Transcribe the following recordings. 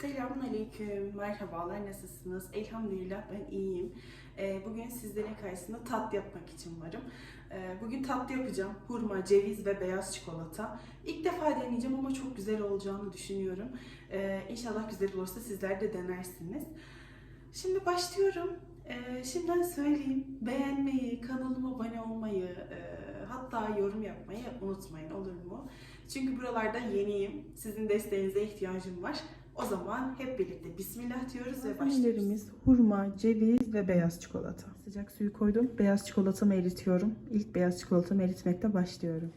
Selamünaleyküm, merhabalar, nasılsınız? Elhamdülillah ben iyiyim. Ee, Bugün sizlerin karşısında tatlı yapmak için varım. Ee, Bugün tatlı yapacağım. Hurma, ceviz ve beyaz çikolata. İlk defa deneyeceğim ama çok güzel olacağını düşünüyorum. Ee, İnşallah güzel olursa sizler de denersiniz. Şimdi başlıyorum. Ee, Şimdiden söyleyeyim, beğenmeyi, kanalıma abone olmayı, e, hatta yorum yapmayı unutmayın olur mu? Çünkü buralarda yeniyim. Sizin desteğinize ihtiyacım var. O zaman hep birlikte Bismillah diyoruz ve başlıyoruz. Hurma, ceviz ve beyaz çikolata. Sıcak suyu koydum. Beyaz çikolatamı eritiyorum. İlk beyaz çikolatamı eritmekle başlıyorum.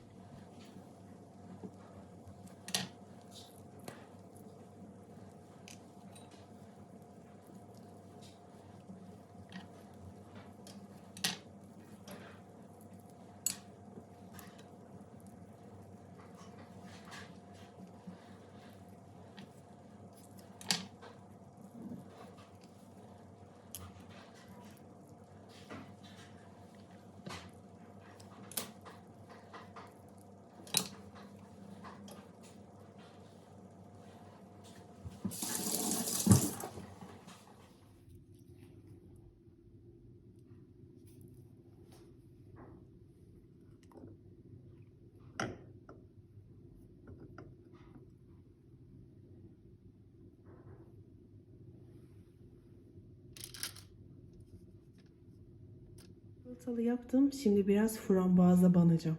Çikolatalı yaptım. Şimdi biraz frambuaza banacağım.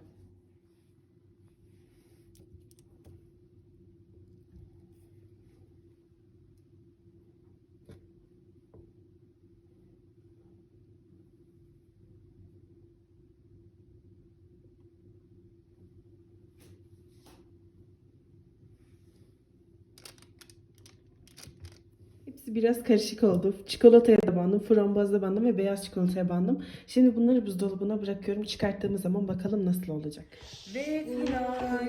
Biraz karışık oldu. Çikolataya da bandım, frambuaza bandım ve beyaz çikolataya bandım. Şimdi bunları buzdolabına bırakıyorum. Çıkarttığımız zaman bakalım nasıl olacak. Ve final.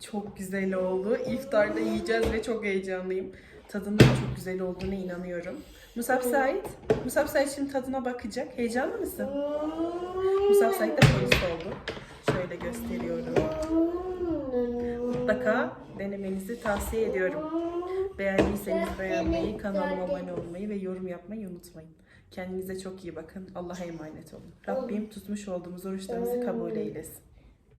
Çok güzel oldu. İftarda yiyeceğiz ve çok heyecanlıyım. Tadının çok güzel olduğuna inanıyorum. Musab Said, Musab Said şimdi tadına bakacak. Heyecanlı mısın? Musab Said de polis oldu. Şöyle gösteriyorum. Mutlaka denemenizi tavsiye ediyorum. Beğendiyseniz beğenmeyi, kanalıma abone olmayı ve yorum yapmayı unutmayın. Kendinize çok iyi bakın. Allah'a emanet olun. Rabbim tutmuş olduğumuz oruçlarımızı kabul eylesin.